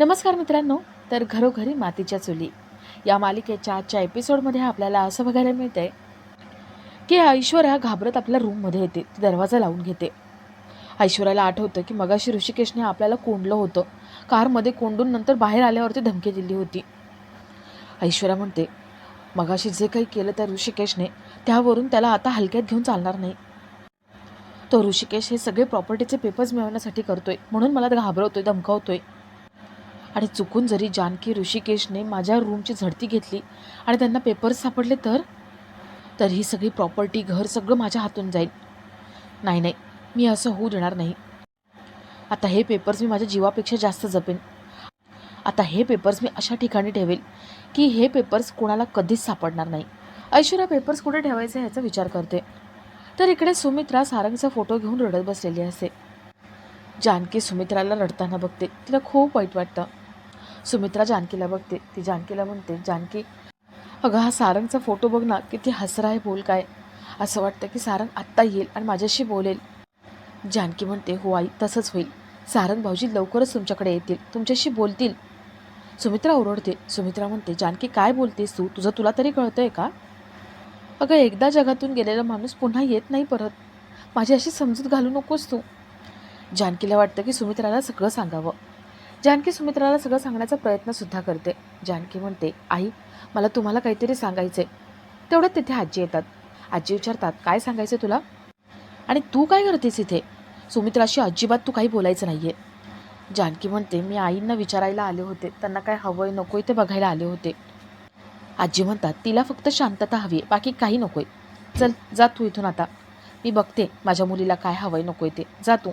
नमस्कार मित्रांनो तर घरोघरी मातीच्या चुली. या मालिकेच्या आजच्या एपिसोडमध्ये आपल्याला असं बघायला मिळतंय की ऐश्वर्या घाबरत आपल्या रूममध्ये येते ती दरवाजा लावून घेते. ऐश्वर्याला आठवतं की मगाशी ऋषिकेशने आपल्याला कोंडलं होतं. कारमध्ये कोंडून नंतर बाहेर आल्यावरती धमकी दिली होती. ऐश्वर्या म्हणते मगाशी जे काही केलं त्या ऋषिकेशने त्यावरून त्याला आता हलक्यात घेऊन चालणार नाही. तो ऋषिकेश हे सगळे प्रॉपर्टीचे पेपर्स मिळवण्यासाठी करतोय म्हणून मला घाबरवतोय धमकावतोय. आणि चुकून जरी जानकी ऋषिकेशने माझ्या रूमची झडती घेतली आणि त्यांना पेपर्स सापडले तर? तर ही सगळी प्रॉपर्टी घर सगळं माझ्या हातून जाईल. नाही नाही मी असं होऊ देणार नाही. आता हे पेपर्स मी माझ्या जीवापेक्षा जास्त जपेन. आता हे पेपर्स मी अशा ठिकाणी ठेवेल की हे पेपर्स कोणाला कधीच सापडणार नाही. ऐश्वर्या पेपर्स कुठे ठेवायचे ह्याचा विचार करते. तर इकडे सुमित्रा सारंगचा फोटो घेऊन रडत बसलेली असते. जानकी सुमित्राला रडताना बघते. तिला खूप वाईट वाटतं. सुमित्रा जानकीला बघते. ती जानकीला म्हणते जानकी अगं हा सारंगचा फोटो बघ ना किती हसरा आहे बोल काय. असं वाटतं की सारंग आत्ता येईल आणि माझ्याशी बोलेल. जानकी म्हणते हो आई तसंच होईल. सारंग भाऊजी लवकरच तुमच्याकडे येतील तुमच्याशी बोलतील. सुमित्रा ओरडते. सुमित्रा म्हणते जानकी काय बोलतेस तू? तुझं तुला तरी कळतंय का? अगं एकदा जगातून गेलेला माणूस पुन्हा येत नाही परत. माझी अशी समजूत घालू नकोस तू. जानकीला वाटतं की सुमित्राला सगळं सांगावं. जानकी सुमित्राला सगळं सांगण्याचा प्रयत्नसुद्धा करते. जानकी म्हणते आई मला तुम्हाला काहीतरी सांगायचं आहे तेवढ्यात तिथे आजी येतात. आजी विचारतात काय सांगायचं तुला? आणि तू काय करतेस इथे? सुमित्राशी अजिबात तू काही बोलायचं नाही आहे जानकी म्हणते मी आईंना विचारायला आले होते. त्यांना काय हवं आहे नको ते बघायला आले होते. आजी म्हणतात तिला फक्त शांतता हवी आहे बाकी काही नको आहे चल जा तू इथून आता. मी बघते माझ्या मुलीला काय हवं आहे नको ते. जा तू.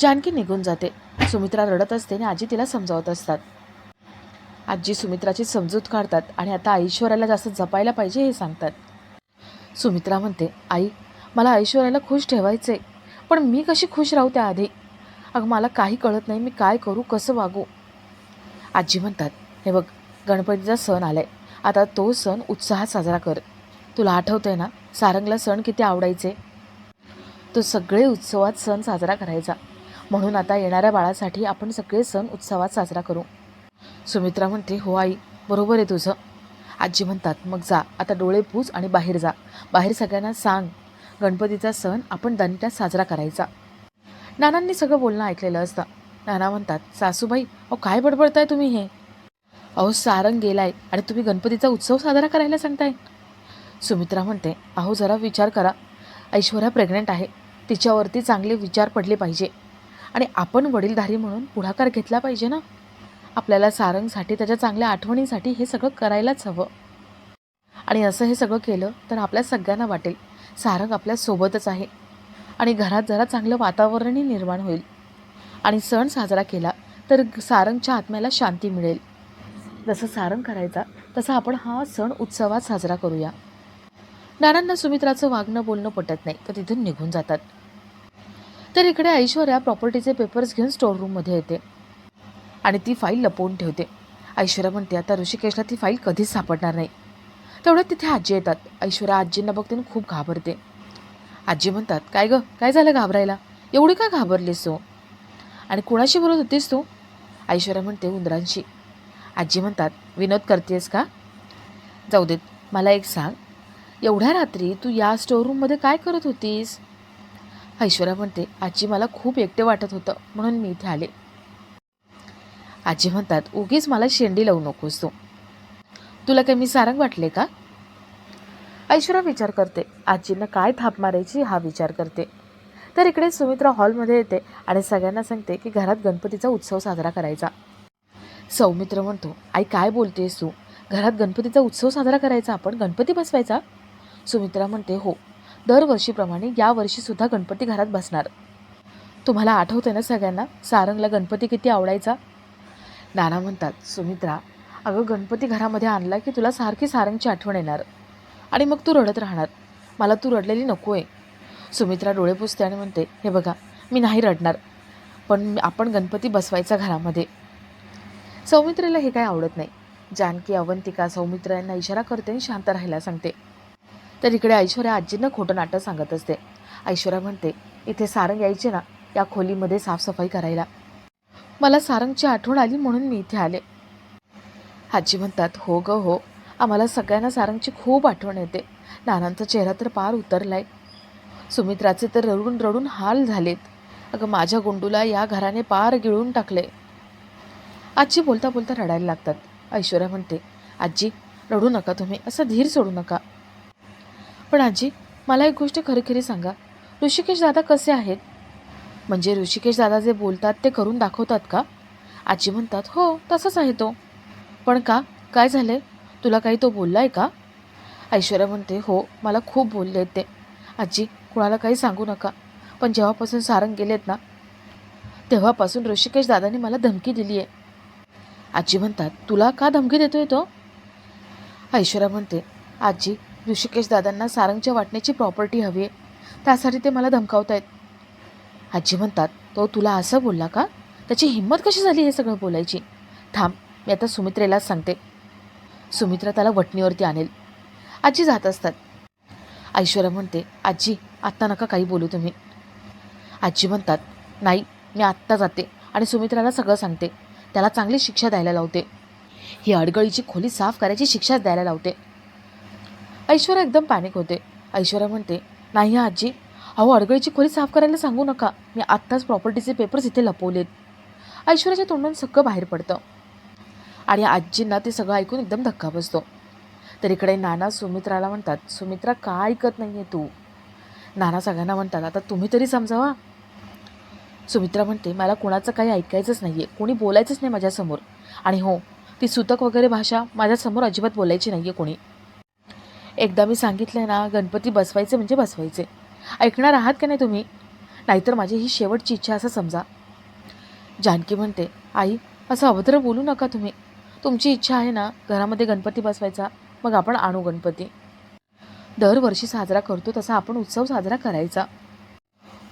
जानकी निघून जाते. सुमित्रा रडत असते आणि आजी तिला समजावत असतात. आजी सुमित्राची समजूत काढतात आणि आता ऐश्वर्याला जास्त जपायला पाहिजे हे सांगतात. सुमित्रा म्हणते आई मला ऐश्वर्याला खुश ठेवायचे पण मी कशी खुश राहू त्याआधी? अगं मला काही कळत नाही मी काय करू कसं वागू? आजी म्हणतात हे बघ गणपतीचा सण आलाय. आता तो सण उत्साहात साजरा कर. तुला आठवतंय ना सारंगला सण किती आवडायचे? तो सगळे उत्सवात सण साजरा करायचा. म्हणून आता येणाऱ्या बाळासाठी आपण सगळे सण उत्सवात साजरा करू. सुमित्रा म्हणते हो आई बरोबर आहे तुझं. आजी म्हणतात मग जा आता डोळे पूज आणि बाहेर जा. बाहेर सगळ्यांना सांग गणपतीचा सण आपण दणक्यात साजरा करायचा. नानांनी सगळं बोलणं ऐकलेलं असतं. नाना म्हणतात सासूबाई अहो काय बडबडताय तुम्ही हे? अहो सारंग गेलाय आणि तुम्ही गणपतीचा उत्सव साजरा करायला सांगताय. सुमित्रा म्हणते अहो जरा विचार करा. ऐश्वर्या प्रेग्नंट आहे. तिच्यावरती चांगले विचार पडले पाहिजे. आणि आपण वडीलधारी म्हणून पुढाकार घेतला पाहिजे ना? आपल्याला सारंगसाठी त्याच्या चांगल्या आठवणीसाठी हे सगळं करायलाच हवं. आणि असं हे सगळं केलं तर आपल्या सगळ्यांना वाटेल. सारंग आपल्यासोबतच आहे. आणि घरात जरा चांगलं वातावरणही निर्माण होईल. आणि सण साजरा केला तर सारंगच्या आत्म्याला शांती मिळेल. जसं सारंग करायचा तसा आपण हा सण उत्सवात साजरा करूया. नानांना सुमित्राचं वागणं बोलणं पटत नाही तर तिथून निघून जातात. तर इकडे ऐश्वर्या प्रॉपर्टीचे पेपर्स घेऊन स्टोर रूममध्ये येते. आणि ती फाईल लपवून ठेवते. ऐश्वर्या म्हणते आता ऋषिकेशला ती फाईल कधीच सापडणार नाही. तेवढ्यात तिथे आजी येतात. ऐश्वर्या आजींना बघते आणि खूप घाबरते. आजी म्हणतात काय गं? काय झालं घाबरायला? एवढी का घाबरलीस तू? आणि कुणाशी बोलत होतीस तू? ऐश्वर्या म्हणते उंदरांशी. आजी म्हणतात विनोद करतेस का? जाऊ देत मला एक सांग. एवढ्या रात्री तू या स्टोअरूममध्ये काय करत होतीस? ऐश्वर्या म्हणते आजी मला खूप एकटे वाटत होतं म्हणून मी इथे आले. आजी म्हणतात उगीच मला शेंडी लावू नकोस तू. तुला काही मी सारंग वाटले का? ऐश्वर्या विचार करते आजींना काय थाप मारायची हा विचार करते. तर इकडे सुमित्रा हॉलमध्ये येते आणि सगळ्यांना सांगते की घरात गणपतीचा उत्सव साजरा करायचा. सौमित्र म्हणतो आई काय बोलतेस तू? घरात गणपतीचा उत्सव साजरा करायचा? आपण गणपती बसवायचा? सुमित्रा म्हणते हो. दरवर्षीप्रमाणे यावर्षीसुद्धा गणपती घरात बसणार. तुम्हाला आठवते ना सगळ्यांना? सारंगला गणपती किती आवडायचा? नाना म्हणतात सुमित्रा अगं गणपती घरामध्ये आणला की तुला सारखी सारंगची आठवण येणार. आणि मग तू रडत राहणार. मला तू रडलेली नको आहे सुमित्रा डोळे पुसते आणि म्हणते हे बघा मी नाही रडणार पण आपण गणपती बसवायचा घरामध्ये. सौमित्रेला हे काय आवडत नाही. जानकी अवंतिका सौमित्र यांना इशारा करते आणि शांत राहायला सांगते. तर इकडे ऐश्वर्या आजींना खोटं नाटक सांगत असते. ऐश्वर्या म्हणते इथे सारंग यायचे ना या खोलीमध्ये साफसफाई करायला. मला सारंगची आठवण आली म्हणून मी इथे आले. आजी म्हणतात हो ग हो. आम्हाला सगळ्यांना सारंगची खूप आठवण येते. नानांचा चेहरा तर पार उतरलाय. सुमित्राचे तर रडून रडून हाल झालेत. अगं माझ्या गुंडूला या घराने पार गिळून टाकले आजी बोलता बोलता रडायला लागतात. ऐश्वर्या म्हणते आजी रडू नका तुम्ही. असा धीर सोडू नका. पण आजी मला एक गोष्ट खरी खरी सांगा. ऋषिकेश दादा कसे आहेत? म्हणजे ऋषिकेश दादा जे बोलतात ते करून दाखवतात का? आजी म्हणतात हो तसंच आहे तो. पण का? काय झालंय? तुला काही तो बोलला आहे का? ऐश्वर्या म्हणते हो मला खूप बोलले ते. आजी कुणाला काही सांगू नका. पण जेव्हापासून सारंग गेलेत ना तेव्हापासून ऋषिकेश दादाने मला धमकी दिली आहे. आजी म्हणतात तुला का धमकी देतोय तो? ऐश्वर्या म्हणते आजी ऋषिकेश दादांना सारंगच्या वाटण्याची प्रॉपर्टी हवी आहे. त्यासाठी ते मला धमकावत आहेत आजी म्हणतात तो तुला असं बोलला का? त्याची हिंमत कशी झाली हे सगळं बोलायची? थांब मी आता सुमित्रेलाच सांगते. सुमित्रा त्याला वटणीवरती आणेल. आजी जात असतात. ऐश्वर्या म्हणते आजी आत्ता नका काही बोलू तुम्ही. आजी म्हणतात नाही मी आत्ता जाते आणि सुमित्राला सगळं सांगते. त्याला चांगली शिक्षा द्यायला लावते. ही अडगळीची खोली साफ करायची शिक्षा द्यायला लावते. ऐश्वर्या एकदम पॅनिक होते. ऐश्वर्या म्हणते नाही आजी अहो अडगळीची खोली साफ करायला सांगू नका. मी आत्ताच प्रॉपर्टीचे पेपर्स इथे लपवलेत. ऐश्वर्याच्या तोंडून सगळं बाहेर पडतं. आणि आजींना ते सगळं ऐकून एकदम धक्का बसतो. तर इकडे नाना सुमित्राला म्हणतात सुमित्रा का ऐकत नाही आहे तू? नाना सगळ्यांना म्हणतात आता तुम्ही तरी समजावा. सुमित्रा म्हणते मला कुणाचं काही ऐकायचंच नाही आहे कोणी बोलायचंच नाही माझ्यासमोर. आणि हो ती सुतक वगैरे भाषा माझ्यासमोर अजिबात बोलायची नाही आहे कोणी. एकदा मी सांगितलं ना गणपती बसवायचे म्हणजे बसवायचे. ऐकणार आहात का नाही तुम्ही? नाहीतर माझी ही शेवटची इच्छा असं समजा. जानकी म्हणते आई असं अभद्र बोलू नका तुम्ही. तुमची इच्छा आहे ना घरामध्ये गणपती बसवायचा मग आपण आणू गणपती. दरवर्षी साजरा करतो तसा आपण उत्सव साजरा करायचा.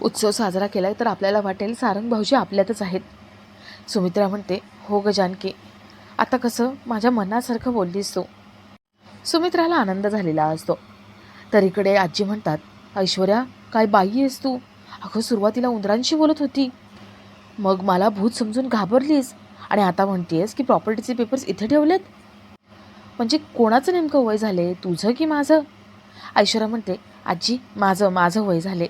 उत्सव साजरा केलाय तर आपल्याला वाटेल सारंग भाऊजी आपल्यातच आहेत. सुमित्रा म्हणते हो ग जानकी. आता कसं? माझ्या मनासारखं बोललीस तू. सुमित्राला आनंद झालेला असतो. तर इकडे आजी म्हणतात ऐश्वर्या काय बाई आहेस तू? अगं सुरुवातीला उंदरांशी बोलत होती. मग मला भूत समजून घाबरलीस आणि आता म्हणतेस की प्रॉपर्टीचे पेपर्स इथे ठेवलेत? म्हणजे कोणाचं नेमकं वय झाले? तुझं की माझं? ऐश्वर्या म्हणते आजी माझं माझं वय झाले.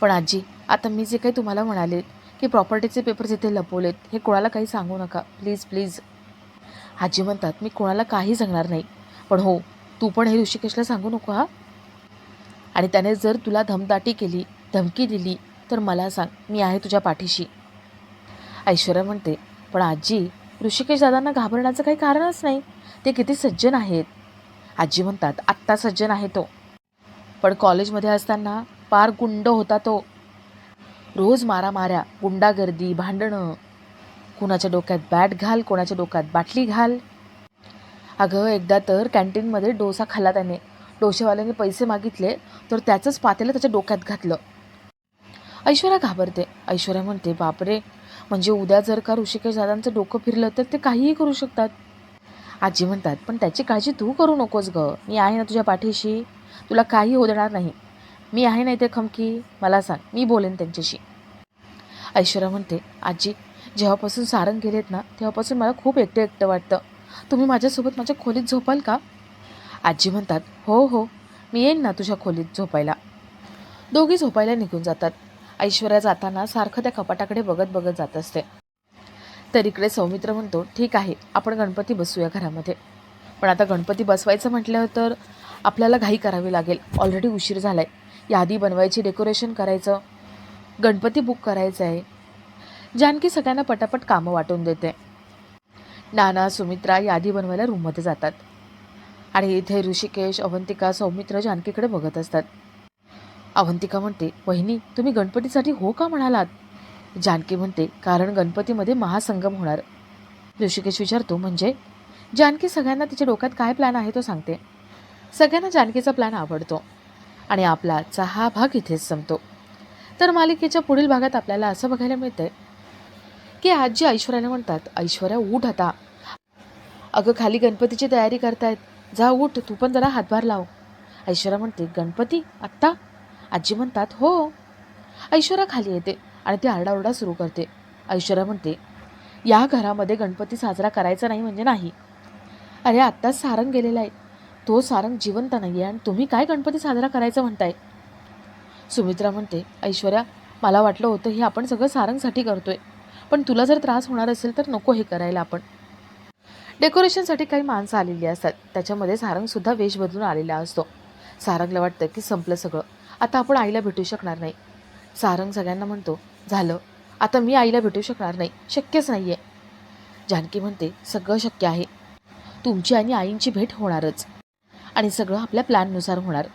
पण आजी आता मी जे काही तुम्हाला म्हणाले की प्रॉपर्टीचे पेपर्स इथे लपवलेत हे कोणाला काही सांगू नका. Please please. आजी म्हणतात मी कोणाला काही सांगणार नाही. पण हो तू पण हे ऋषिकेशला सांगू नको हा. आणि त्याने जर तुला धमदाटी केली धमकी दिली तर मला सांग मी आहे तुझ्या पाठीशी. ऐश्वर्या म्हणते पण आजी ऋषिकेश दादांना घाबरण्याचं काही कारणच नाही. ते किती सज्जन आहेत. आजी म्हणतात आत्ता सज्जन आहे तो. पण कॉलेजमध्ये असताना पार गुंड होता तो. रोज मारामाऱ्या गुंडागर्दी भांडणं. कुणाच्या डोक्यात बॅट घाल कोणाच्या डोक्यात बाटली घाल. अगं एकदा तर कॅन्टीनमध्ये डोसा खाल्ला त्याने. डोसेवाल्याने पैसे मागितले तर त्याचंच पातेलं त्याच्या डोक्यात घातलं. ऐश्वर्या घाबरते. ऐश्वर्या म्हणते बापरे! म्हणजे उद्या जर का ऋषिकेश दादांचं डोकं फिरलं तर ते काहीही करू शकतात. आजी म्हणतात पण त्याची काळजी तू करू नकोस ग. मी आहे ना तुझ्या पाठीशी. तुला काही होऊ नाही. मी आहे ना इथे खमकी. मला सांग मी बोलेन त्यांच्याशी. ऐश्वर्या म्हणते आजी जेव्हापासून सारंग गेलेत ना तेव्हापासून मला खूप एकटं एकटं वाटतं. तुम्ही माझ्यासोबत माझ्या खोलीत झोपाल का? आजी म्हणतात हो हो मी येईन ना तुझ्या खोलीत झोपायला. दोघी झोपायला निघून जातात. ऐश्वर्या जाताना सारखं त्या कपाटाकडे बघत बघत जात असते. तर इकडे सौमित्र म्हणतो ठीक आहे आपण गणपती बसूया घरामध्ये. पण आता गणपती बसवायचं म्हटल्यावर तर आपल्याला घाई करावी लागेल. ऑलरेडी उशीर झाला आहे यादी बनवायची डेकोरेशन करायचं गणपती बुक करायचं आहे जानकी सगळ्यांना पटापट कामं वाटून देते. नाना सुमित्रा यादी बनवायला रूममध्ये जातात. आणि इथे ऋषिकेश अवंतिका सौमित्र जानकीकडे बघत असतात. अवंतिका म्हणते वहिनी तुम्ही गणपतीसाठी हो का म्हणालात? जानकी म्हणते कारण गणपतीमध्ये महासंगम होणार. ऋषिकेश विचारतो म्हणजे? जानकी सगळ्यांना तिच्या डोक्यात काय प्लॅन आहे तो सांगते. सगळ्यांना जानकीचा प्लॅन आवडतो. आणि आपला हा भाग इथेच संपतो. तर मालिकेच्या पुढील भागात आपल्याला असं बघायला मिळतंय की आजी ऐश्वर्याला म्हणतात ऐश्वर्या उठ आता. अगं खाली गणपतीची तयारी करतायत. जा उठ. तू पण जरा हातभार लाव. ऐश्वर्या म्हणते गणपती? आत्ता? आजी म्हणतात हो. ऐश्वर्या खाली येते आणि ती आरडाओरडा सुरू करते. ऐश्वर्या म्हणते या घरामध्ये गणपती साजरा करायचा नाही म्हणजे नाही. अरे आत्ताच सारंग गेलेला आहे. तो सारंग जिवंत नाही आहे आणि तुम्ही काय गणपती साजरा करायचं म्हणताय? सुमित्रा म्हणते ऐश्वर्या मला वाटलं होतं हे आपण सगळं सारंगसाठी करतोय. पण तुला जर त्रास होणार असेल तर नको हे करायला आपण. डेकोरेशनसाठी काही माणसं आलेली असतात. त्याच्यामध्ये सारंगसुद्धा वेश बदलून आलेला असतो. सारंगला वाटतं की संपलं सगळं. आता आपण आईला भेटू शकणार नाही. सारंग सगळ्यांना म्हणतो झालं. आता मी आईला भेटू शकणार नाही. शक्यच नाही आहे जानकी म्हणते सगळं शक्य आहे. तुमची आणि आईंची भेट होणारच. आणि सगळं आपल्या प्लॅननुसार होणार.